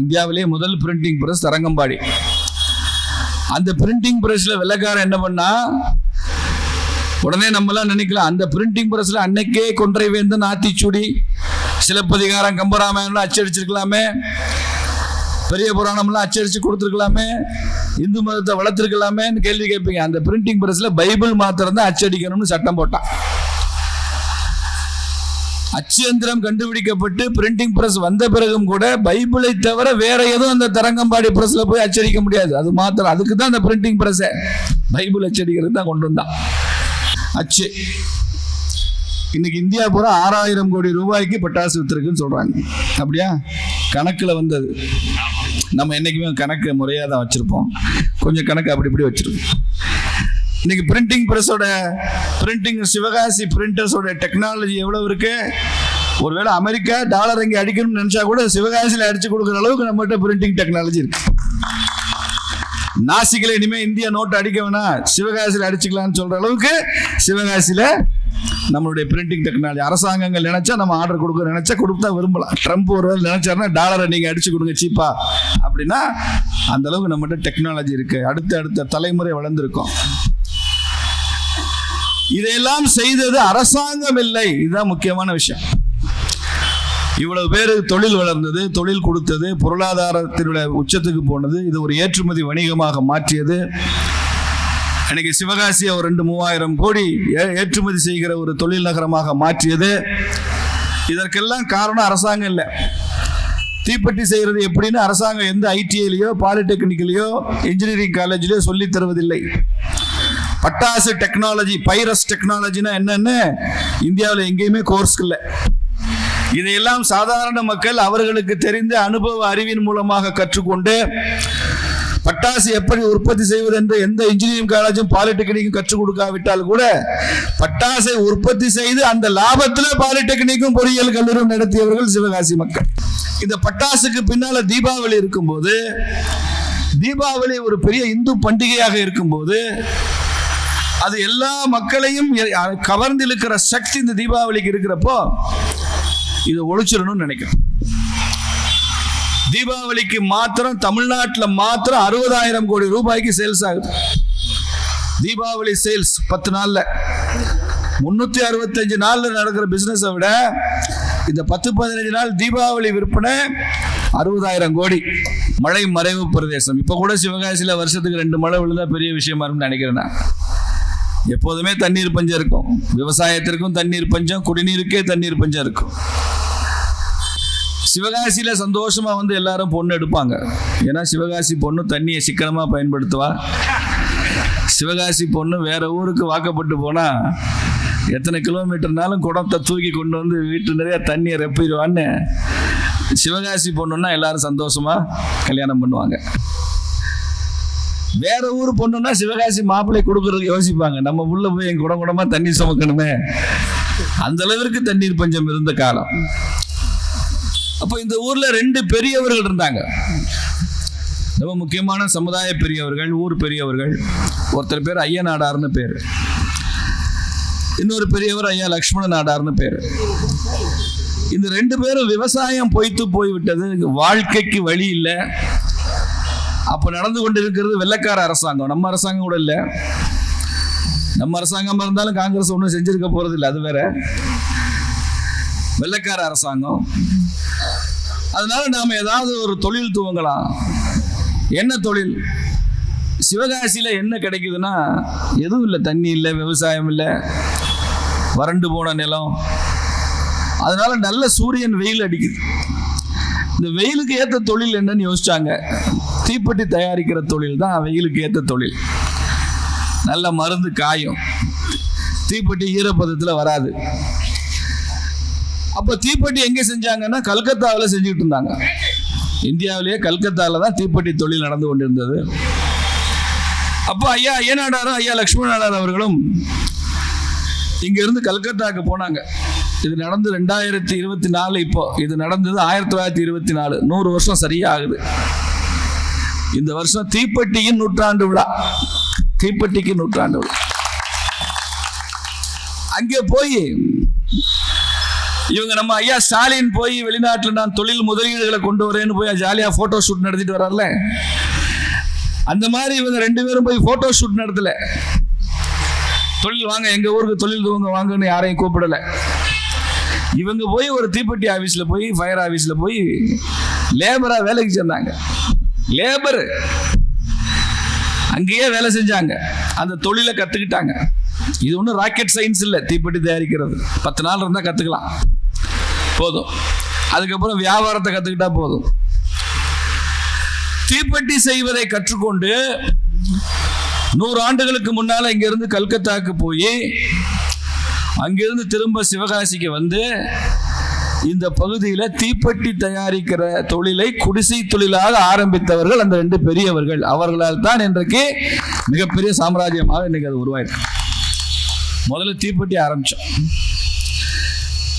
இந்தியாவிலேயே முதல் printing press Tharangambadi. அந்த பிரிண்டிங் பிரஸ்ல வெள்ளக்காரன் என்ன பண்ணா உடனே நம்மலாம் நினைக்கலாம் அந்த பிரிண்டிங் பிரஸ்ல அன்னைக்கே கொன்றை வேந்தன் ஆத்திச்சூடி சிலப்பதிகாரம் கம்பராமாயணம்லாம் அச்சடிச்சிருக்கலாமே பெரிய புராணம்லாம் அச்சடிச்சு கொடுத்துருக்கலாமே இந்து மதத்தை வளர்த்துருக்கலாமேன்னு கேள்வி கேட்பீங்க. அந்த பிரிண்டிங் பிரஸ்ல பைபிள் மாத்திரம் தான் அச்சடிக்கணும்னு சட்டம் போட்டான். அச்சியந்திரம் கண்டுபிடிக்கப்பட்டு பிரிண்டிங் பிரஸ் வந்த பிறகும் கூட பைபிளை தவிர வேற எதுவும் அந்த தரங்கம்பாடி பிரஸ்ல போய் அச்சடிக்க முடியாது. அது மாத்திரம் அதுக்கு தான் அந்த பிரிண்டிங் பிரஸ் பைபிள் அச்சடிக்கிறது தான் கொண்டு வந்தான். அச்சு. இன்னைக்கு இந்தியா பூரா ஆறாயிரம் கோடி ரூபாய்க்கு பட்டாசு வித்துருக்குன்னு சொல்றாங்க. அப்படியா? கணக்குல வந்தது. நம்ம என்னைக்குமே கணக்கு முறையாக தான் வச்சுருப்போம். கொஞ்சம் கணக்கு அப்படி இப்படி வச்சுருப்போம். இன்னைக்கு பிரிண்டிங் ப்ரெஸ்ஸோட பிரிண்டிங் சிவகாசி பிரிண்டர்ஸோட டெக்னாலஜி எவ்வளவு இருக்கு? ஒருவேளை அமெரிக்கா டாலர் இங்கே அடிக்கணும்னு நினச்சா கூட சிவகாசியில் அடிச்சு கொடுக்குற அளவுக்கு நம்மகிட்ட பிரிண்டிங் டெக்னாலஜி இருக்கு. நாசிக்கில் இனிமே இந்தியா நோட்டு அடிக்க வேணாம். சிவகாசியில் அடிச்சுக்கலாம்னு சொல்ற அளவுக்கு சிவகாசியில் நம்மளுடைய பிரிண்டிங் டெக்னாலஜி அரசாங்கங்கள் நினைச்சா நம்ம ஆர்டர் கொடுக்க நினைச்சா கொடுத்தா விரும்பலாம். ட்ரம்ப் ஒரு வேலை நினைச்சாருன்னா டாலரை நீங்க அடிச்சு கொடுங்க சீப்பா அப்படின்னா அந்த அளவுக்கு நம்மகிட்ட டெக்னாலஜி இருக்கு. அடுத்த அடுத்த தலைமுறை வளர்ந்துருக்கோம். இதையெல்லாம் செய்தது அரசாங்கம் இல்லை. இதுதான் முக்கியமான விஷயம். இவ்வளவு பேர் தொழில் வளர்ந்தது தொழில் கொடுத்தது பொருளாதாரத்தினுடைய உச்சத்துக்கு போனது இது ஒரு ஏற்றுமதி வணிகமாக மாற்றியது. இன்னைக்கு சிவகாசியை ஒரு ரெண்டு மூவாயிரம் கோடி ஏ- ஏற்றுமதி செய்கிற ஒரு தொழில் நகரமாக மாற்றியது. இதற்கெல்லாம் காரணம் அரசாங்கம் இல்லை. தீப்பெட்டி செய்கிறது எப்படின்னு அரசாங்கம் எந்த ஐடிஐலையோ பாலிடெக்னிக்லையோ இன்ஜினியரிங் காலேஜ்லையோ சொல்லித் தருவதில்லை. பட்டாசு டெக்னாலஜி பைரஸ் டெக்னாலஜினா என்னன்னு இந்தியாவில் எங்கேயுமே கோர்ஸ் இல்லை. இதையெல்லாம் சாதாரண மக்கள் அவர்களுக்கு தெரிந்த அனுபவ அறிவின் மூலமாக கற்றுக்கொண்டு பட்டாசு எப்படி உற்பத்தி செய்வது என்று எந்த இன்ஜினியரிங் காலேஜும் பாலிடெக்னிக்கும் கற்றுக் கொடுக்காவிட்டால் கூட பட்டாசை உற்பத்தி செய்து அந்த லாபத்தில் பாலிடெக்னிக்கும் பொறியியல் கல்லூரியும் நடத்தியவர்கள் சிவகாசி மக்கள். இந்த பட்டாசுக்கு பின்னால தீபாவளி இருக்கும்போது தீபாவளி ஒரு பெரிய இந்து பண்டிகையாக இருக்கும்போது அது எல்லா மக்களையும் கவர்ந்து இழுக்கிற சக்தி இந்த தீபாவளிக்கு இருக்கிறப்போ இதை ஒழிச்சிடணும்னு நினைக்கிறேன். தீபாவளிக்கு மாத்திரம் தமிழ்நாட்டில் மாத்திரம் அறுபதாயிரம் கோடி ரூபாய்க்கு சேல்ஸ் ஆகுது. தீபாவளி சேல்ஸ் பத்து நாளில். முந்நூற்றி அறுபத்தஞ்சு நாளில் நடக்கிற பிஸ்னஸை விட இந்த பத்து பதினஞ்சு நாள் தீபாவளி விற்பனை அறுபதாயிரம் கோடி. மழை மறைவு பிரதேசம். இப்போ கூட சிவகாசியில் வருஷத்துக்கு ரெண்டு மழை விழுந்தா பெரிய விஷயமா இருக்கும்னு நினைக்கிறேன் நான். எப்போதுமே தண்ணீர் பஞ்சம் இருக்கும். விவசாயத்திற்கும் தண்ணீர் பஞ்சம் குடிநீருக்கே தண்ணீர் பஞ்சம் இருக்கும். சிவகாசியில் சந்தோஷமாக வந்து எல்லாரும் பொண்ணு எடுப்பாங்க. ஏன்னா சிவகாசி பொண்ணு தண்ணியை சிக்கனமாக பயன்படுத்துவா. சிவகாசி பொண்ணு வேற ஊருக்கு வாக்கப்பட்டு போனால் எத்தனை கிலோமீட்டர்னாலும் குடத்தை தூக்கி கொண்டு வந்து வீட்டு நிறைய தண்ணியை ரெப்பிடுவான்னு சிவகாசி பொண்ணுன்னா எல்லாரும் சந்தோஷமாக கல்யாணம் பண்ணுவாங்க. வேற ஊர் பொண்ணுன்னா சிவகாசி மாப்பிள்ளை கொடுக்கறதுக்கு யோசிப்பாங்க. நம்ம உள்ள போய் என் குடம் குடமா தண்ணி சுமக்கணுமே. அந்த அளவிற்கு தண்ணீர் பஞ்சம் இருந்த காலம். அப்போ இந்த ஊர்ல ரெண்டு பெரியவர்கள் இருந்தாங்க. ரொம்ப முக்கியமான சமுதாய பெரியவர்கள் ஊர் பெரியவர்கள். ஒருத்தர் பேர் ஐயா நாடார்னு பேர். இன்னொரு பெரியவர் ஐயா லக்ஷ்மண நாடார்னு பேர். இந்த ரெண்டு பேரும் விவசாயம் பொய்த்து போய்விட்டது. வாழ்க்கைக்கு வழி இல்லை. அப்போ நடந்து கொண்டிருக்கிறது வெள்ளக்கார அரசாங்கம். நம்ம அரசாங்கம் கூட இல்லை. நம்ம அரசாங்கம் இருந்தாலும் காங்கிரஸ் ஒன்றும் செஞ்சிருக்க போகிறது இல்லை. அது வேற. வெள்ளக்கார அரசாங்கம். அதனால நாம் ஏதாவது ஒரு தொழில் துவங்கலாம். என்ன தொழில்? சிவகாசியில் என்ன கிடைக்குதுன்னா எதுவும் இல்லை. தண்ணி இல்லை விவசாயம் இல்லை. வறண்டு போன நிலம். அதனால நல்ல சூரியன் வெயில் அடிக்குது. இந்த வெயிலுக்கு ஏற்ற தொழில் என்னன்னு யோசிச்சாங்க. தீப்பெட்டி தயாரிக்கிற தொழில் தான் வெயிலுக்கு ஏற்ற தொழில். நல்ல மருந்து காயும். தீப்பெட்டி ஈரப்பதத்தில் வராது. அப்போ தீப்பெட்டி எங்கே செஞ்சாங்கன்னா கல்கத்தாவில் செஞ்சுக்கிட்டு இருந்தாங்க. இந்தியாவிலேயே கல்கத்தாவில் தான் தீப்பெட்டி தொழில் நடந்து கொண்டிருந்தது. அப்போ ஐயா ஐயனாடாரும் ஐயா லக்ஷ்மண நாடார் அவர்களும் இங்கேருந்து கல்கத்தாவுக்கு போனாங்க. இது நடந்து ரெண்டாயிரத்தி இருபத்தி நாலு இப்போ. இது நடந்தது ஆயிரத்தி தொள்ளாயிரத்தி இருபத்தி நாலு. நூறு வருஷம் சரியாகுது. இந்த வருஷம் தீப்பெட்டியின் நூற்றாண்டு விழா. தீப்பெட்டிக்கு நூற்றாண்டு விழா. அங்கே போய் இவங்க நம்ம ஐயா ஸ்டாலின் போய் வெளிநாட்டில் நான் தொழில் முதலீடுகளை கொண்டு வரேன்னு போய் ஜாலியாக ஃபோட்டோ ஷூட் நடத்திட்டு வர்றாருல. அந்த மாதிரி இவங்க ரெண்டு பேரும் போய் ஃபோட்டோ ஷூட் நடத்தல. தொழில் வாங்க எங்க ஊருக்கு தொழில் தூங்க வாங்கன்னு யாரையும் கூப்பிடல. இவங்க போய் ஒரு தீப்பெட்டி ஆஃபீஸில் போய் ஃபயர் ஆஃபீஸில் போய் லேபராக வேலைக்கு சேர்ந்தாங்க. லேபர் அங்கேயே வேலை செஞ்சாங்க. அந்த தொழிலை கத்துக்கிட்டாங்க. இது ஒன்றும் ராக்கெட் சயின்ஸ் இல்லை. தீப்பெட்டி தயாரிக்கிறது. பத்து நாள் இருந்தால் கற்றுக்கலாம் போதும். அதுக்கப்புறம் வியாபாரத்தை கற்றுக்கிட்டா போதும். தீப்பெட்டி செய்வதை கற்றுக்கொண்டு நூறு ஆண்டுகளுக்கு முன்னால இங்கேருந்து கல்கத்தாவுக்கு போய் அங்கிருந்து திரும்ப சிவகாசிக்கு வந்து இந்த பகுதியில் தீப்பெட்டி தயாரிக்கிற தொழிலை குடிசை தொழிலாக ஆரம்பித்தவர்கள் அந்த ரெண்டு பெரியவர்கள். அவர்களால் தான் இன்றைக்கு மிகப்பெரிய சாம்ராஜ்யமாக இன்னைக்கு அது உருவாயிருக்கு. முதல்ல தீப்பெட்டி ஆரம்பிச்சோம்.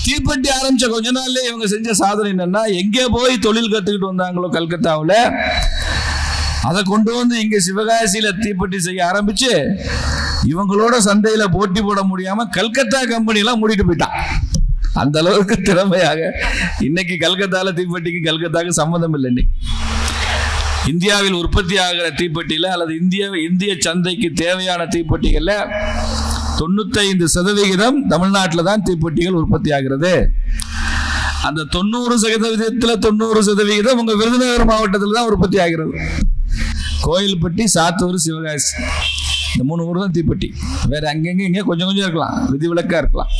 தீப்பெட்டி ஆரம்பிச்ச கொஞ்ச நாள்ல இவங்க செஞ்ச சாதனை என்னன்னா எங்கே போய் தொழில் கற்றுக்கிட்டு வந்தாங்களோ கல்கத்தாவில் அதை கொண்டு வந்து இங்கே சிவகாசியில் தீப்பெட்டி செய்ய ஆரம்பிச்சு இவங்களோட சந்தையில் போட்டி போட முடியாமல் கல்கத்தா கம்பெனிலாம் மூடிட்டு போயிட்டான். அந்த அளவுக்கு திறமையாக இன்னைக்கு கல்கத்தால தீப்பெட்டிக்கு கல்கத்தாக்கு சம்மந்தம் இல்லை இன்னைக்கு. இந்தியாவில் உற்பத்தி ஆகிற தீப்பெட்டியில் அல்லது இந்திய இந்திய சந்தைக்கு தேவையான தீப்பெட்டிகளில் தொண்ணூத்தைந்து சதவிகிதம் தமிழ்நாட்டில் தான் தீப்பெட்டிகள் உற்பத்தி ஆகிறது. அந்த தொண்ணூறு சதவீதத்தில் தொண்ணூறு சதவிகிதம் உங்கள் விருதுநகர் மாவட்டத்தில் தான் உற்பத்தி ஆகிறது. கோயில்பட்டி சாத்தூர் சிவகாசி. இந்த மூணு ஊர் தான் தீப்பெட்டி. வேறு அங்கங்கே இங்கே கொஞ்சம் கொஞ்சம் இருக்கலாம். விதிவிலக்காக இருக்கலாம்.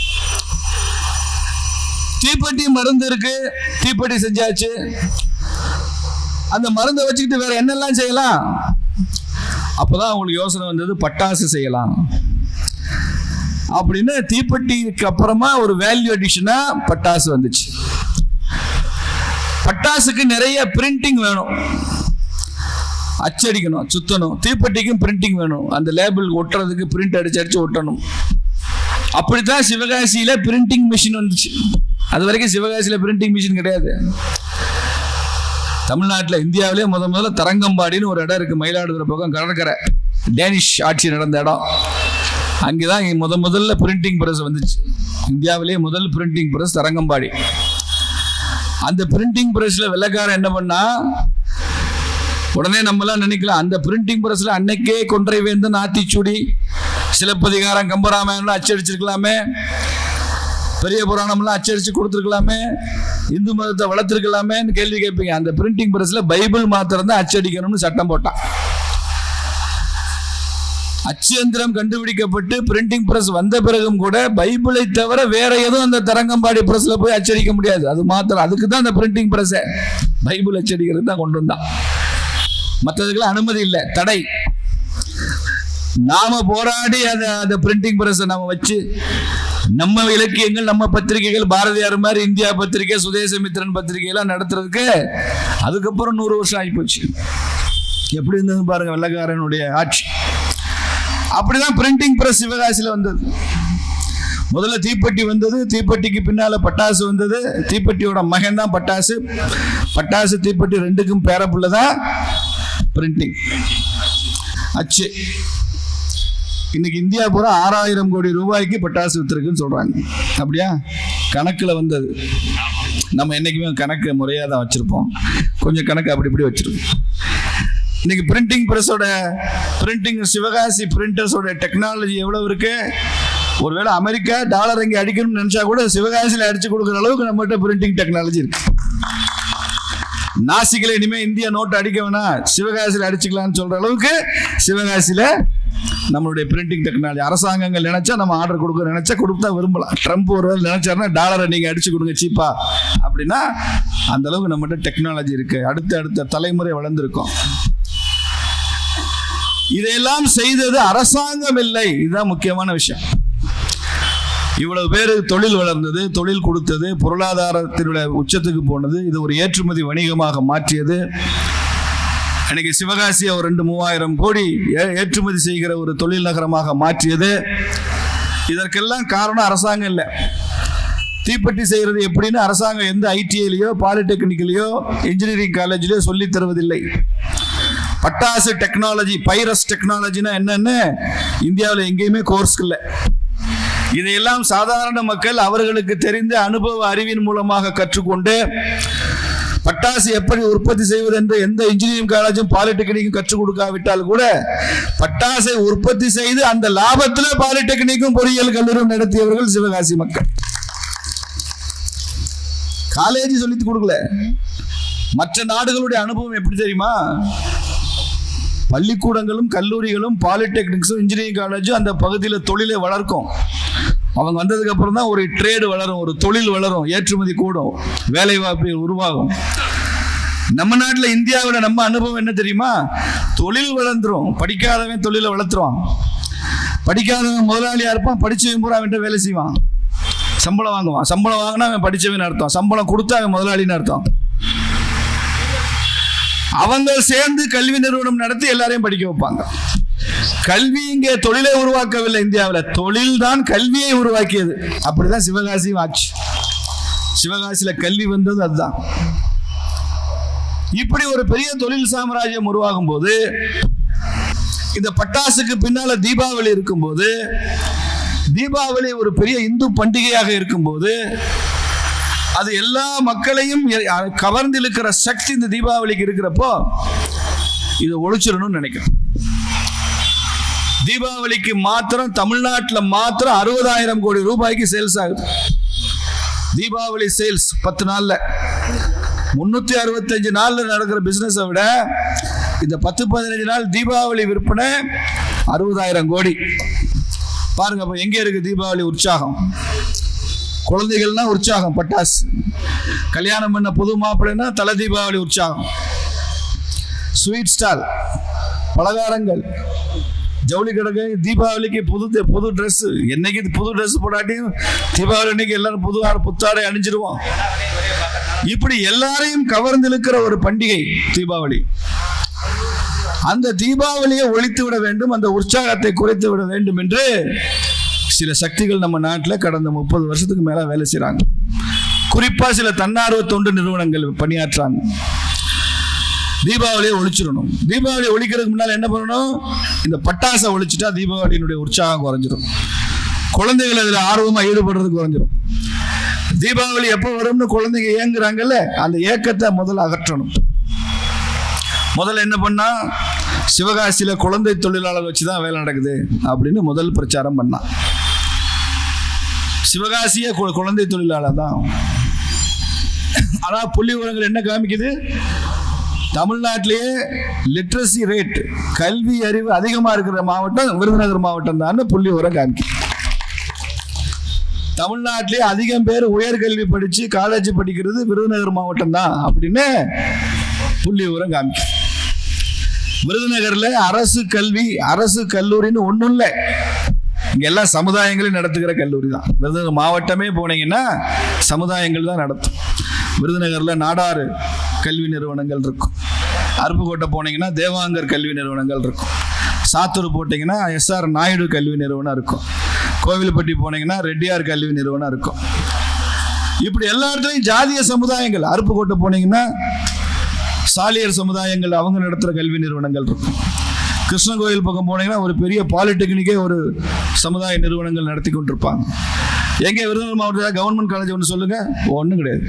தீப்பெட்டி மருந்து இருக்கு. தீப்பெட்டி செஞ்சாச்சு. அந்த மருந்தை வச்சுக்கிட்டு வேற என்னெல்லாம் செய்யலாம்? அப்போதான் அவங்களுக்கு யோசனை வந்தது பட்டாசு செய்யலாம். அப்படின்னு தீப்பெட்டிக்கு அப்புறமா ஒரு வேல்யூ அடிஷனா பட்டாசு வந்துச்சு. பட்டாசுக்கு நிறைய பிரிண்டிங் வேணும். அச்சடிக்கணும் சுத்தணும். தீப்பெட்டிக்கும் பிரிண்டிங் வேணும். அந்த லேபிள் ஒட்டுறதுக்கு பிரிண்ட் அடிச்சு அடிச்சு ஒட்டணும். அப்படித்தான் சிவகாசியில பிரிண்டிங் மிஷின் வந்துச்சு. அது வரைக்கும் சிவகாசியில் பிரிண்டிங் மிஷின் கிடையாது. தமிழ்நாட்டில் இந்தியாவிலே முத முதல்ல தரங்கம்பாடின்னு ஒரு இடம் இருக்குது மயிலாடுதுறை பக்கம் கடற்கரை. டேனிஷ் ஆட்சி நடந்த இடம். அங்கே தான் முத முதல்ல பிரிண்டிங் பிரஸ் வந்துச்சு. இந்தியாவிலே முதல் பிரிண்டிங் ப்ரெஸ் தரங்கம்பாடி. அந்த பிரிண்டிங் ப்ரெஸ்ஸில் வெள்ளக்காரன் என்ன பண்ணா உடனே நம்மலாம் நினைக்கலாம் அந்த பிரிண்டிங் ப்ரெஸ்ஸில் அன்னைக்கே கொன்றை வேந்தன் ஆத்திச்சூடி சிலப்பதிகாரம் கம்பராமாயணம் அச்சடிச்சிருக்கலாமே. பெரிய புராணம்லாம் அச்சடிச்சு கொடுத்துருக்கலாமே? இந்து மதத்தை வளர்த்துருக்கலாமேன்னு கேள்வி கேட்பீங்க. அந்த பிரிண்டிங் பிரஸ்ல பைபிள் மாத்திரம் தான் அச்சடிக்கணும்னு சட்டம் போட்டான். அச்சியந்திரம் கண்டுபிடிக்கப்பட்டு பிரிண்டிங் பிரஸ் வந்த பிறகும் கூட பைபிளை தவிர வேற எதுவும் அந்த தரங்கம்பாடி பிரஸ்ல போய் அச்சடிக்க முடியாது. அது மாத்திரம் அதுக்கு தான் அந்த பிரிண்டிங் பிரஸ் பைபிள் அச்சடிக்கிறது தான் கொண்டு வந்தான். மற்றதுக்கெல்லாம் அனுமதி இல்லை. தடை. நாம போராடி அதை அந்த பிரிண்டிங் பிரஸ் நம்ம வச்சு நம்ம இலக்கியங்கள் நம்ம பத்திரிகைகள் பாரதியார் மாதிரி இந்தியா பத்திரிகை சுதேசமித்திரன் பத்திரிகை எல்லாம் நடத்துறதுக்கு அதுக்கப்புறம் நூறு வருஷம் ஆகிப்போச்சு எப்படி இருந்தது பாருங்க வெள்ளக்காரனுடைய ஆட்சி. அப்படிதான் பிரிண்டிங் பிரஸ் சிவகாசியில் வந்தது. முதல்ல தீப்பெட்டி வந்தது தீப்பெட்டிக்கு பின்னால பட்டாசு வந்தது. தீப்பெட்டியோட மகன் தான் பட்டாசு. பட்டாசு தீப்பெட்டி ரெண்டுக்கும் பேரப்புள்ளதான் பிரிண்டிங் அச்சு. இன்னைக்கு இந்தியா பூரா ஆறாயிரம் கோடி ரூபாய்க்கு பட்டாசு வித்துருக்குன்னு சொல்றாங்க. அப்படியா? கணக்கில் வந்தது. நம்ம என்றைக்குமே கணக்கு முறையாக தான் வச்சுருப்போம். கொஞ்சம் கணக்கு அப்படி இப்படி வச்சிருக்கோம் இன்னைக்கு பிரிண்டிங் ப்ரெஸ்ஸோட பிரிண்டிங் சிவகாசி பிரிண்டர்ஸோட டெக்னாலஜி எவ்வளோ இருக்கு? ஒருவேளை அமெரிக்கா டாலர் இங்கே அடிக்கணும்னு நினச்சா கூட சிவகாசியில் அடிச்சு கொடுக்குற அளவுக்கு நம்மகிட்ட பிரிண்டிங் டெக்னாலஜி இருக்கு. நாசிக்கில் இனிமேல் இந்தியா நோட்டு அடிக்க வேணாம். சிவகாசியில் அடிச்சுக்கலாம்னு சொல்கிற அளவுக்கு சிவகாசியில் நம்மளுடைய பிரிண்டிங் டெக்னாலஜி அரசாங்கங்கள் நினைச்சா நம்ம ஆர்டர் கொடுக்க நினைச்சா கொடுத்தா விரும்பலாம். ட்ரம்ப் ஒரு நினைச்சாருன்னா டாலரை நீங்க அடிச்சு கொடுங்க சீப்பா அப்படின்னா அந்த அளவுக்கு நம்மகிட்ட டெக்னாலஜி இருக்கு. அடுத்த அடுத்த தலைமுறை வளர்ந்துருக்கோம். இதையெல்லாம் செய்தது அரசாங்கம் இல்லை. இதுதான் முக்கியமான விஷயம். இவ்வளவு பேர் தொழில் வளர்ந்தது தொழில் கொடுத்தது பொருளாதாரத்தினுடைய உச்சத்துக்கு போனது இது ஒரு ஏற்றுமதி வணிகமாக மாற்றியது. அன்னைக்கு சிவகாசியை ஒரு ரெண்டு மூவாயிரம் கோடி ஏ- ஏற்றுமதி செய்கிற ஒரு தொழில் நகரமாக மாற்றியது. இதற்கெல்லாம் காரணம் அரசாங்கம் இல்லை. தீப்பெட்டி செய்கிறது எப்படின்னு அரசாங்கம் எந்த ஐடிஐலையோ பாலிடெக்னிக்கலையோ இன்ஜினியரிங் காலேஜ்லையோ சொல்லி தருவதில்லை. பட்டாசு டெக்னாலஜி பைரஸ் டெக்னாலஜினா என்னன்னு இந்தியாவில் எங்கேயுமே கோர்ஸ் இல்லை. இதையெல்லாம் சாதாரண மக்கள் அவர்களுக்கு தெரிந்த அனுபவ அறிவின் மூலமாக கற்றுக்கொண்டு பட்டாசு எப்படி உற்பத்தி செய்வது என்று எந்த இன்ஜினியரிங் காலேஜும் பாலிடெக்னிக்கும் கற்றுக் கொடுக்காவிட்டால் கூட பட்டாசை உற்பத்தி செய்து அந்த லாபத்தில் பாலிடெக்னிக்கும் பொறியியல் கல்லூரியும் நடத்தியவர்கள் சிவகாசி மக்கள். காலேஜ் சொல்லி கொடுக்கல. மற்ற நாடுகளுடைய அனுபவம் எப்படி தெரியுமா? பள்ளிக்கூடங்களும் கல்லூரிகளும் பாலிடெக்னிக்ஸும் இன்ஜினியரிங் காலேஜும் அந்த பகுதியில் தொழிலை வளர்க்கும். அவங்க வந்ததுக்கு அப்புறம் தான் ஒரு ட்ரேடு வளரும் ஒரு தொழில் வளரும் ஏற்றுமதி கூடும் வேலை வாய்ப்பு உருவாகும். நம்ம நாட்டில் இந்தியாவில் நம்ம அனுபவம் என்ன தெரியுமா? தொழில் வளர்ந்துரும். படிக்காதவன் தொழிலை வளர்த்துருவான். படிக்காதவன் முதலாளியாக இருப்பான் படித்தவன் பூரா அவன்கிட்ட வேலை செய்வான். சம்பளம் வாங்குவான். சம்பளம் வாங்கினா அவன் படித்தவன் அர்த்தம். சம்பளம் கொடுத்தா அவன் முதலாளின்னு அர்த்தம். அவங்க சேர்ந்து கல்வி நிறுவனம் நடத்தி எல்லாரையும் படிக்க வைப்பாங்க. கல்வி இங்கே தொழிலை உருவாக்கவில்லை இந்தியாவில். தொழில் தான் கல்வியை உருவாக்கியது. அப்படிதான் சிவகாசி ஆச்சு. சிவகாசியில கல்வி வந்தது அதுதான். இப்படி ஒரு பெரிய தொழில் சாம்ராஜ்யம் உருவாகும் போது இந்த பட்டாசுக்கு பின்னால தீபாவளி இருக்கும்போது தீபாவளி ஒரு பெரிய இந்து பண்டிகையாக இருக்கும்போது அது எல்லா மக்களையும் கவர்ந்து இழுக்கிற சக்தி இந்த தீபாவளிக்கு இருக்கிறப்போ இதை ஒழிச்சிடணும்னு நினைக்கிறேன். தீபாவளிக்கு மாத்திரம் தமிழ்நாட்டில் மாத்திரம் அறுபதாயிரம் கோடி ரூபாய்க்கு சேல்ஸ் ஆகுது. தீபாவளி சேல்ஸ் பத்து நாளில். முந்நூற்றி அறுபத்தஞ்சு நாளில் நடக்கிற பிஸ்னஸை விட இந்த பத்து பதினஞ்சு நாள் தீபாவளி விற்பனை அறுபதாயிரம் கோடி. பாருங்க அப்போ எங்கே இருக்கு தீபாவளி உற்சாகம்? குழந்தைகள்னா உற்சாகம் பட்டாசு. கல்யாணம் பண்ண புது மாப்பிள்ளைன்னா தலை தீபாவளி உற்சாகம். ஸ்வீட் ஸ்டால் பலகாரங்கள் ஜவுளி கடை தீபாவளிக்கு புது புது ட்ரெஸ் என்னைக்கு புது ட்ரெஸ் போடாட்டியும் தீபாவளி அன்னைக்கு எல்லாரும் புது ஆடை புத்தாடை அணிஞ்சிருவோம். இப்படி எல்லாரையும் கவர்ந்திருக்கிற ஒரு பண்டிகை தீபாவளி. அந்த தீபாவளியை ஒழித்து விட வேண்டும் அந்த உற்சாகத்தை குறைத்து விட வேண்டும் என்று சில சக்திகள் நம்ம நாட்டில் கடந்த முப்பது வருஷத்துக்கு மேலே வேலை செய்கிறாங்க குறிப்பாக சில தன்னார்வ தொண்டு நிறுவனங்கள் பணியாற்றுறாங்க தீபாவளியை ஒழிச்சிடணும். தீபாவளியை ஒழிக்கிறதுக்கு முன்னால் என்ன பண்ணணும்? இந்த பட்டாசை ஒழிச்சிட்டா தீபாவளியினுடைய உற்சாகம் குறைஞ்சிரும். குழந்தைகள் அதில் ஆர்வமாக ஈடுபடுறது குறைஞ்சிரும். தீபாவளி எப்போ வரும்னு குழந்தைங்க ஏங்குறாங்கல்ல அந்த ஏக்கத்தை முதல்ல அகற்றணும். முதல்ல என்ன பண்ணா சிவகாசியில குழந்தை தொழிலாளர் வச்சு தான் வேலை நடக்குது அப்படின்னு முதல் பிரச்சாரம் பண்ணான் சிவகாசியே கு- குழந்தை தொழிலாளர் தான். ஆனால் புள்ளி உரங்கள் என்ன காமிக்குது? தமிழ்நாட்டிலேயே லிட்ரஸி ரேட் கல்வி அறிவு அதிகமாக இருக்கிற மாவட்டம் விருதுநகர் மாவட்டம் தான் புள்ளி உரம் காமிக்கும். தமிழ்நாட்டிலே அதிகம் பேர் உயர்கல்வி படித்து காலேஜ் படிக்கிறது விருதுநகர் மாவட்டம் தான் அப்படின்னு புள்ளி உரம் காமிக்கும். விருதுநகரில் அரசு கல்வி அரசு கல்லூரின்னு ஒன்றும் இல்லை. இங்கே எல்லாம் சமுதாயங்களையும் நடத்துகிற கல்லூரி தான். விருதுநகர் மாவட்டமே போனீங்கன்னா சமுதாயங்கள் தான் நடத்தும். விருதுநகரில் நாடாறு கல்வி நிறுவனங்கள் இருக்கும். அருப்புக்கோட்டை போனீங்கன்னா தேவாங்கர் கல்வி நிறுவனங்கள் இருக்கும். சாத்தூர் போட்டிங்கன்னா எஸ்ஆர் நாயுடு கல்வி நிறுவனம் இருக்கும். கோவில்பட்டி போனீங்கன்னா ரெட்டியார் கல்வி நிறுவனம் இருக்கும். இப்படி எல்லா இடத்துலையும் ஜாதிய சமுதாயங்கள் அருப்புக்கோட்டை போனீங்கன்னா சாலியர் சமுதாயங்கள் அவங்க நடத்துகிற கல்வி நிறுவனங்கள் இருக்கும். கிருஷ்ண கோயில் பக்கம் போனீங்கன்னா ஒரு பெரிய பாலிடெக்னிக்கே ஒரு சமுதாய நிறுவனங்கள் நடத்தி கொண்டிருப்பாங்க. எங்கே விருதுநகர் மாவட்டத்தில் கவர்மெண்ட் காலேஜ் ஒன்று சொல்லுங்கள் ஒன்றும் கிடையாது.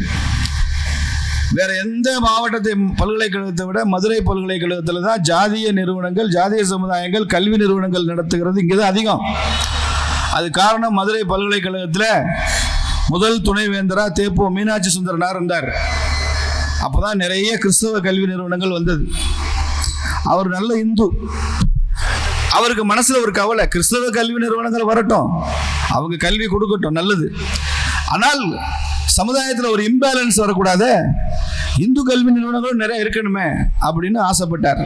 வேற எந்த மாவட்டத்தை பல்கலைக்கழகத்தை விட மதுரை பல்கலைக்கழகத்தில் தான் ஜாதிய நிறுவனங்கள் ஜாதிய சமுதாயங்கள் கல்வி நிறுவனங்கள் நடத்துகிறது இங்கே தான் அதிகம். அது காரணம் மதுரை பல்கலைக்கழகத்தில் முதல் துணைவேந்தரா தேப்போ மீனாட்சி சுந்தரனார் இருந்தார். அப்போ தான் நிறைய கிறிஸ்தவ கல்வி நிறுவனங்கள் வந்தது. அவர் நல்ல இந்து. அவருக்கு மனசில் ஒரு கவலை கிறிஸ்தவ கல்வி நிறுவனங்கள் வரட்டும். அவங்க கல்வி கொடுக்கட்டும் நல்லது. ஆனால் சமுதாயத்தில் ஒரு இம்பேலன்ஸ் வரக்கூடாது. இந்து கல்வி நிறுவனங்களும் நிறைய இருக்கணுமே அப்படின்னு ஆசைப்பட்டார்.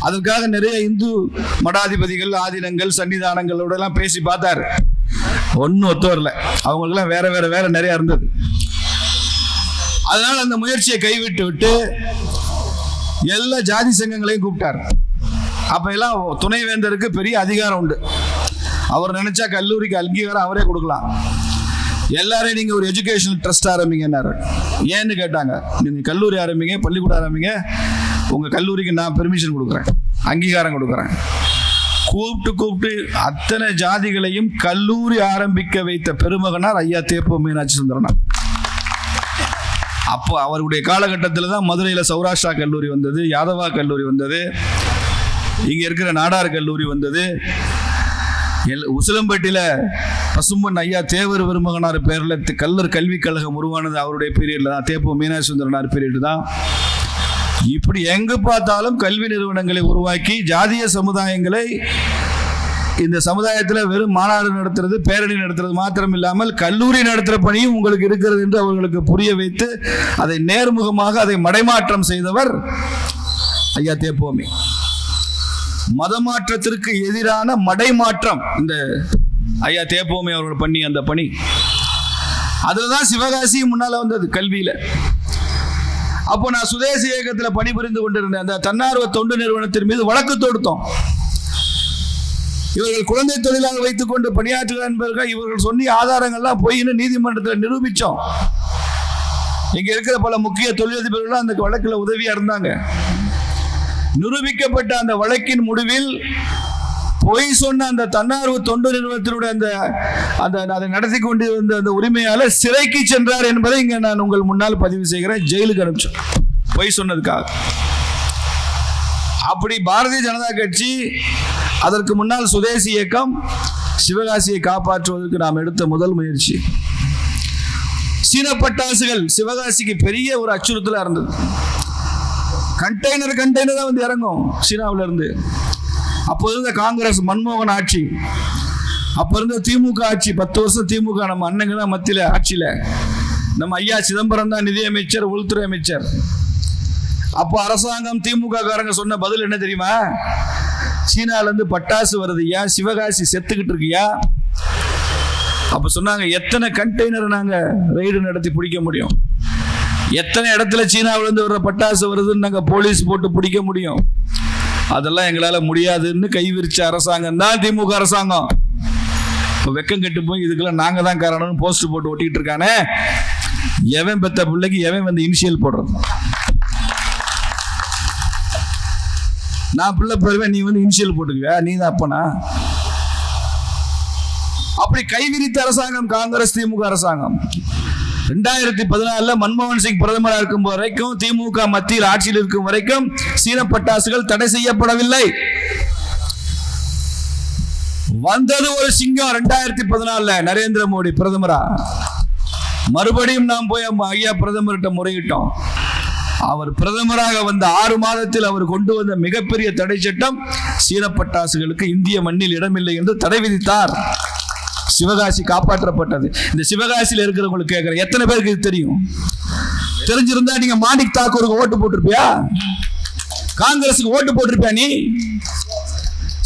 அதற்காக நிறைய இந்து மடாதிபதிகள் ஆதினங்கள் சன்னிதானங்களோட எல்லாம் பேசி பார்த்தார். ஒன்றும் ஒத்து வரல. அவங்களுக்கெல்லாம் வேற வேற வேற நிறைய இருந்தது. அதனால் அந்த முயற்சியை கைவிட்டு விட்டு எல்லா ஜாதி சங்கங்களையும் கூப்பிட்டார். அப்போ எல்லாம் துணைவேந்தருக்கு பெரிய அதிகாரம் உண்டு. அவர் நினைச்சா கல்லூரிக்கு அங்கீகாரம் அவரே கொடுக்கலாம். எல்லாரையும் நீங்க ஒரு எஜுகேஷனல் ட்ரஸ்ட் ஆரம்பிங்கன்னாரு ஏன்னு கேட்டாங்க நீங்க கல்லூரி ஆரம்பிங்க பள்ளிக்கூடம் ஆரம்பிங்க உங்க கல்லூரிக்கு நான் பெர்மிஷன் கொடுக்குறேன் அங்கீகாரம் கொடுக்குறேன். கூப்பிட்டு கூப்பிட்டு அத்தனை ஜாதிகளையும் கல்லூரி ஆரம்பிக்க வைத்த பெருமகனார் ஐயா தேப்ப மீனாட்சி சுந்தரனார். அப்போ அவருடைய காலகட்டத்தில் தான் மதுரையில் சௌராஷ்டிரா கல்லூரி வந்தது யாதவா கல்லூரி வந்தது இங்கே இருக்கிற நாடார் கல்லூரி வந்தது எல் உசிலம்பட்டியில் பசும்பன் ஐயா தேவர் பெருமகனார் பேரில் கல்லர் கல்விக் கழகம் உருவானது அவருடைய பீரியடில் தான். தேப்போ மீனாசுந்தரனார் பீரியடு தான். இப்படி எங்கு பார்த்தாலும் கல்வி நிறுவனங்களை உருவாக்கி ஜாதிய சமுதாயங்களை இந்த சமுதாயத்தில் வெறும் மாநாடு நடத்துறது பேரணி நடத்துறது மாத்திரம் இல்லாமல் கல்லூரி நடத்துகிற பணியும் உங்களுக்கு இருக்கிறது என்று அவர்களுக்கு புரிய வைத்து அதை நேர்முகமாக அதை மடைமாற்றம் செய்தவர் ஐயா தேப்போமி மதமாற்றத்திற்கு எதிரான மடைமாற்றம். இந்த ஐயா தேப்போமே அவர்கள் பண்ணி அந்த பணி. அதில் தான் சிவகாசி முன்னால் வந்தது கல்வியில். அப்போ நான் சுதேசி இயக்கத்தில் பணிபுரிந்து கொண்டிருந்தேன். அந்த தன்னார்வ தொண்டு நிறுவனத்தின் மீது வழக்கு தொடுத்தோம். இவர்கள் குழந்தை தொழிலாக வைத்துக்கொண்டு பணியாற்றுகிறார் என்பதற்காக இவர்கள் சொன்னிய ஆதாரங்கள்லாம் பொய்ன்னு நீதிமன்றத்தில் நிரூபித்தோம் இங்கே இருக்கிற பல முக்கிய தொழிலதிபர்கள் அந்த வழக்கில் உதவியாக இருந்தாங்க. நிரூபிக்கப்பட்ட அந்த வழக்கின் முடிவில் பொய் சொன்ன அந்த தன்னார்வ தொண்டு நிறுவனத்தினுடைய அந்த அந்த அதை நடத்தி கொண்டு அந்த உரிமையாளர் சிறைக்கு சென்றார் என்பதை இங்கே நான் உங்கள் முன்னால் பதிவு செய்கிறேன். ஜெயிலுக்கு அனுப்பிச்சோம் பொய் சொன்னதுக்காக. அப்படி பாரதிய ஜனதா கட்சி அதற்கு முன்னால் சுதேசி இயக்கம் சிவகாசியை காப்பாற்றுவதற்கு நாம் எடுத்த முதல் முயற்சி. சீன பட்டாசுகள் சிவகாசிக்கு பெரிய ஒரு அச்சுறுத்தலாக இருந்தது. கண்டெய்னர் கண்டெய்னர் தான் வந்து இறங்கும். சீனாவுல இருந்து. அப்போ இருந்த காங்கிரஸ் மன்மோகன் ஆட்சி. அப்போ இருந்த திமுக ஆட்சி. பத்து வருஷம் திமுக நம்ம அண்ணங்க தான் மத்தியில் ஆட்சியில். நம்ம ஐயா சிதம்பரம் தான் நிதியமைச்சர் உள்துறை அமைச்சர். அப்போ அரசாங்கம் திமுக காரங்க சொன்ன பதில் என்ன தெரியுமா? சீனாலேருந்து பட்டாசு பட்டாசு வருதுயா சிவகாசி செத்துக்கிட்டு இருக்கியா அப்போ சொன்னாங்க எத்தனை கண்டெய்னர் நாங்கள் ரெய்டு நடத்தி பிடிக்க முடியும்? எத்தனை இடத்துல சீனாவிலிருந்து வர்ற பட்டாசு வருதுன்னு நாங்கள் போலீஸ் போட்டு பிடிக்க முடியும். அதெல்லாம் எங்களால் முடியாதுன்னு கைவிரிச்ச அரசாங்கம் தான் திமுக அரசாங்கம். இப்போ வெக்கம் கெட்டு போய் இதுக்கெல்லாம் நாங்கள் தான் காரணம்னு போஸ்ட் போட்டு ஒட்டிக்கிட்டு இருக்கானே. எவன் பெத்த பிள்ளைக்கு எவன் வந்து இனிஷியல் போடுறது? நான் பிள்ளை பெறுவேன் நீ வந்து இனிஷியல் போட்டுக்குவியா? நீ தான் அப்பனா? அப்படி கைவிரித்த அரசாங்கம் காங்கிரஸ் திமுக அரசாங்கம். ரெண்டாயிரத்தி பதினாலுல மன்மோகன் சிங் பிரதமராக இருக்கும் வரைக்கும் திமுக மத்தியில் ஆட்சியில் இருக்கும் வரைக்கும் சீன பட்டாசுகள் தடை செய்யப்படவில்லை. வந்தது ஒரு சிங்கம் ரெண்டாயிரத்தி பதினாலுல நரேந்திர மோடி பிரதமரா. மறுபடியும் நாம் போய் ஐயா பிரதமர்கிட்ட முறையிட்டோம். அவர் பிரதமராக வந்த ஆறு மாதத்தில் அவர் கொண்டு வந்த மிகப்பெரிய தடை சட்டம் சீன பட்டாசுகளுக்கு இந்திய மண்ணில் இடமில்லை என்று தடை விதித்தார். சிவகாசி காப்பாற்றப்பட்டது. இந்த சிவகாசியில் இருக்கிறவங்களுக்கு கேட்குறேன் எத்தனை பேருக்கு இது தெரியும்? தெரிஞ்சிருந்தா நீங்க மாணிக் தாக்கூருக்கு ஓட்டு போட்டிருப்பியா? காங்கிரஸுக்கு ஓட்டு போட்டிருப்பியா நீ?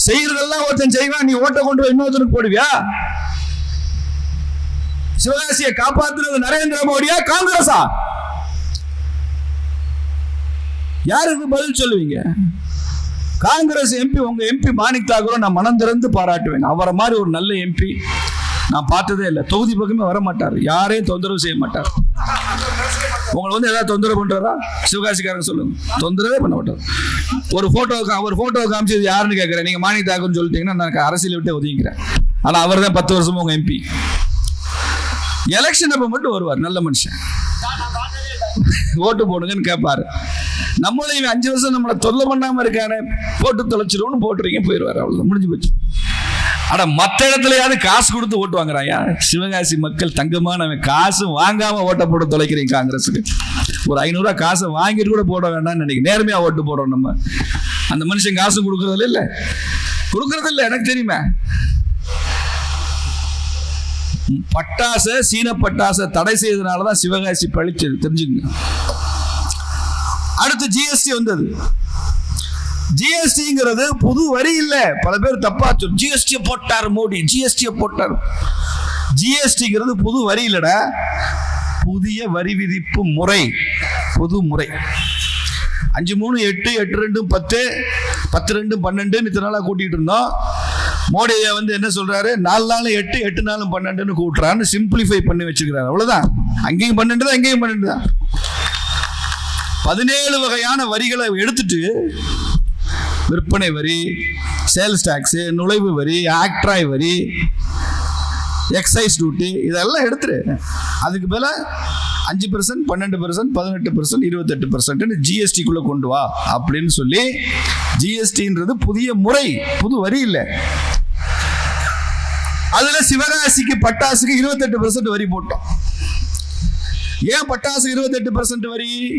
செய்யறதெல்லாம் ஒருத்தன் செய்வான். நீ ஓட்டை கொண்டு போய் இன்னொருத்தனுக்கு போடுவியா? சிவகாசியை காப்பாத்துறது நரேந்திர மோடியா காங்கிரஸா? யாருக்கு பதில் சொல்லுவீங்க? காங்கிரஸ் எம்பி உங்க எம்பி மாணிக் தாக்கூரை நான் மனம் திறந்து பாராட்டுவேன். அவரை மாதிரி ஒரு நல்ல எம்பி நான் பார்த்ததே இல்லை. தொகுதி பக்கமே வர மாட்டார். யாரையும் தொந்தரவு செய்ய மாட்டார். உங்களை வந்து ஏதாவது தொந்தரவு பண்றாரா? சிவகாசிக்காரங்க சொல்லுங்க. தொந்தரவே பண்ண மாட்டார். ஒரு போட்டோ அவர் போட்டோ காமிச்சது யாருன்னு கேட்குறேன் நீங்க மாணிக் தாக்கூர்னு சொல்லிட்டீங்கன்னா நான் அரசியல் விட்டு ஒதுங்கிக்கிறேன். ஆனா அவர் தான் பத்து வருஷமும் உங்க எம்பி எலெக்ஷன் அப்ப மட்டும் வருவார் நல்ல மனுஷன். ஓட்டு போடுங்கன்னு கேட்பாரு நம்மளும் இவன் அஞ்சு வருஷம் நம்மளை தொல்லை பண்ணாம இருக்கானே போட்டு தொலைச்சிருவோம்னு போட்டுறீங்க போயிடுவாரு அவ்வளோ முடிஞ்சு போச்சு. ஆனா மற்ற இடத்துலயாவது காசு கொடுத்து ஓட்டு வாங்குறாயா சிவகாசி மக்கள் தங்கமானவன். காசு வாங்காம ஓட்ட போட தொலைக்கிறீங்க காங்கிரஸுக்கு. ஒரு ஐநூறுரூவா காசை வாங்கிட்டு கூட போட வேண்டாம்னு நினைக்கிறேன். நேர்மையா ஓட்டு போடுறோம் நம்ம. அந்த மனுஷன் காசு கொடுக்கறதில்ல இல்ல? கொடுக்கறது இல்ல எனக்கு தெரியுமே? பட்டாசை சீன பட்டாசை தடை செய்ததுனால தான் சிவகாசி பழிச்சது தெரிஞ்சுக்கங்க. அடுத்து ஜிஎஸ்டி வந்தது. ஜிஎஸ்டிங்கிறது புது வரி இல்லை. பல பேர் தப்பா சொல் ஜிஎஸ்டி போட்டார் மோடி. ஜிஎஸ்டி போட்டார். ஜிஎஸ்டிங்கிறது புது வரி இல்லைடா. புதிய வரி விதிப்பு முறை. புது முறை. அஞ்சு மூணு எட்டு எட்டு ரெண்டும் பத்து பத்து ரெண்டு பன்னெண்டுன்னு இத்தனை நாளாக கூட்டிகிட்டு இருந்தோம். மோடி வந்து என்ன சொல்றாரு? நாலு நாளும் எட்டு எட்டு நாளும் பன்னெண்டுன்னு கூட்டுறான்னு சிம்பிளிஃபை பண்ணி வச்சுக்கிறாரு. அவ்வளோதான் அங்கேயும் பன்னெண்டு தான் அங்கேயும் பன்னெண்டு தான். பதினேழு வகையான வரிகளை எடுத்துட்டு விற்பனை வரி சேல்ஸ் டாக்ஸு நுழைவு வரி ஆக்ட்ராய் வரி எக்ஸைஸ் டியூட்டி இதெல்லாம் எடுத்துரு. அதுக்கு மேல அஞ்சு பர்சன்ட் பன்னெண்டு பர்சன்ட் பதினெட்டு பர்சன்ட் இருபத்தெட்டு பர்சன்ட்னு ஜிஎஸ்டிக்குள்ளே கொண்டு வா அப்படின்னு சொல்லி ஜிஎஸ்டின்றது புதிய முறை புது வரி இல்லை. அதில் சிவகாசிக்கு பட்டாசுக்கு இருபத்தெட்டு பர்சன்ட் வரி போட்டோம். ஏன் பட்டாசு இருபத்தெட்டு பர்சன்ட் வரி?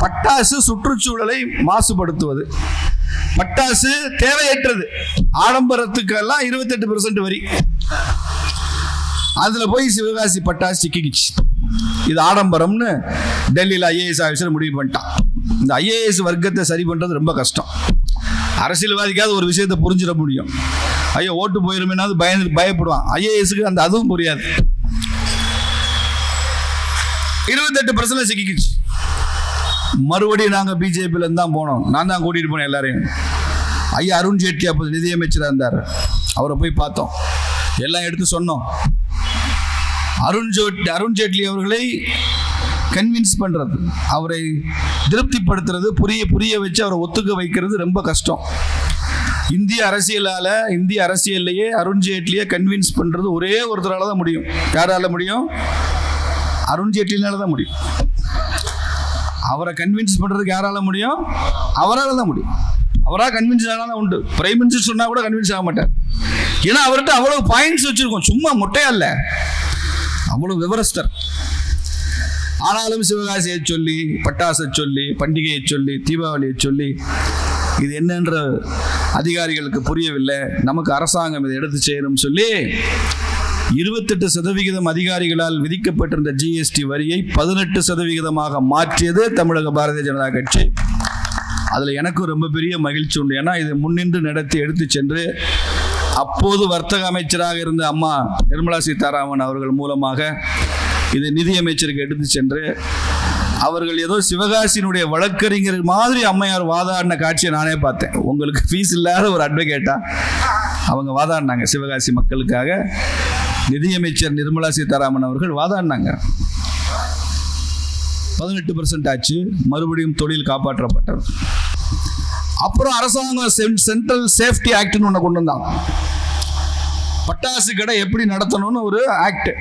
பட்டாசு சுற்றுச்சூழலை மாசுபடுத்துவது. பட்டாசு தேவையற்றது. ஆடம்பரத்துக்கெல்லாம் இருபத்தெட்டு பர்சன்ட் வரி. அதுல போய் சிவகாசி பட்டாசு சிக்கிக்கிச்சு. இது ஆடம்பரம்னு டெல்லியில் ஐஏஎஸ் ஆஃபீஸர் முடிவு பண்ணிட்டான். இந்த ஐஏஎஸ் வர்க்கத்தை சரி பண்ணுறது ரொம்ப கஷ்டம். அரசியல்வாதிக்காவது ஒரு விஷயத்தை புரிஞ்சிட முடியும். ஐயோ ஓட்டு போயிருமேனாவது பயந்து பயப்படுவான். ஐஏஎஸ்க்கு அந்த அதுவும் புரியாது. இருபத்தெட்டு பர்சன்ட் சிக்கிக்குச்சு. மறுபடியும் நாங்கள் பிஜேபியிலேருந்து தான் போனோம். நான் தான் கூட்டிட்டு போனேன் எல்லாரையும். ஐயா அருண் ஜேட்லி அப்போ நிதியமைச்சராக இருந்தார். அவரை போய் பார்த்தோம். எல்லாம் எடுத்து சொன்னோம். அருண் ஜோட் அருண் ஜேட்லி அவர்களை கன்வின்ஸ் பண்ணுறது அவரை திருப்திப்படுத்துறது புரிய புரிய வச்சு அவரை ஒத்துக்க வைக்கிறது ரொம்ப கஷ்டம். இந்திய அரசியலால் இந்திய அரசியல்லையே அருண் ஜேட்லியை கன்வின்ஸ் பண்ணுறது ஒரே ஒருத்தரால் தான் முடியும். யாரால் முடியும்? அருண்ஜேட்லினால தான் முடியும். அவரை கன்வின்ஸ் பண்ணுறதுக்கு யாரால முடியும்? அவரால் தான் முடியும். அவராக கன்வின்ஸ் ஆனால் உண்டு. பிரைம் மினிஸ்டர் சொன்னால் கூட கன்வின்ஸ் ஆக மாட்டார். ஏன்னா அவர்கிட்ட அவ்வளோ பாயிண்ட்ஸ் வச்சுருக்கோம். சும்மா மொட்டையா இல்லை. அவ்வளோ விவரஸ்தர். ஆனாலும் சிவகாசியை சொல்லி பட்டாசை சொல்லி பண்டிகையை சொல்லி தீபாவளியை சொல்லி இது என்னன்ற அதிகாரிகளுக்கு புரியவில்லை. நமக்கு அரசாங்கம் இதை எடுத்து செய்யணும்னு சொல்லி இருபத்தெட்டு சதவிகிதம் அதிகாரிகளால் விதிக்கப்பட்டிருந்த ஜிஎஸ்டி வரியை பதினெட்டு சதவிகிதமாக மாற்றியது தமிழக பாரதிய ஜனதா கட்சி. அதில் எனக்கும் ரொம்ப பெரிய மகிழ்ச்சி உண்டு. ஏன்னா இது முன்னின்று நடத்தி எடுத்து சென்று அப்போது வர்த்தக அமைச்சராக இருந்த அம்மா நிர்மலா சீதாராமன் அவர்கள் மூலமாக இது நிதியமைச்சருக்கு எடுத்து சென்று அவர்கள் ஏதோ சிவகாசியினுடைய வழக்கறிஞர் மாதிரி அம்மையார் வாதாடின காட்சியை நானே பார்த்தேன். உங்களுக்கு ஃபீஸ் இல்லாத ஒரு அட்வொகேட்டா அவங்க வாதாடினாங்க சிவகாசி மக்களுக்காக. நிதியமைச்சர் நிர்மலா சீதாராமன் அவர்கள் வாதாடினாங்க. பதினெட்டு பர்சன்ட் ஆச்சு. மறுபடியும் தொழில் காப்பாற்றப்பட்டது. அப்புறம் அரசாங்கம் சென்- சென்ட்ரல் சேஃப்டி ஆக்ட்னு ஒன்று கொண்டு வந்தாங்க. பட்டாசு கடை எப்படி நடத்தணும்னு ஒரு ஆக்ட்.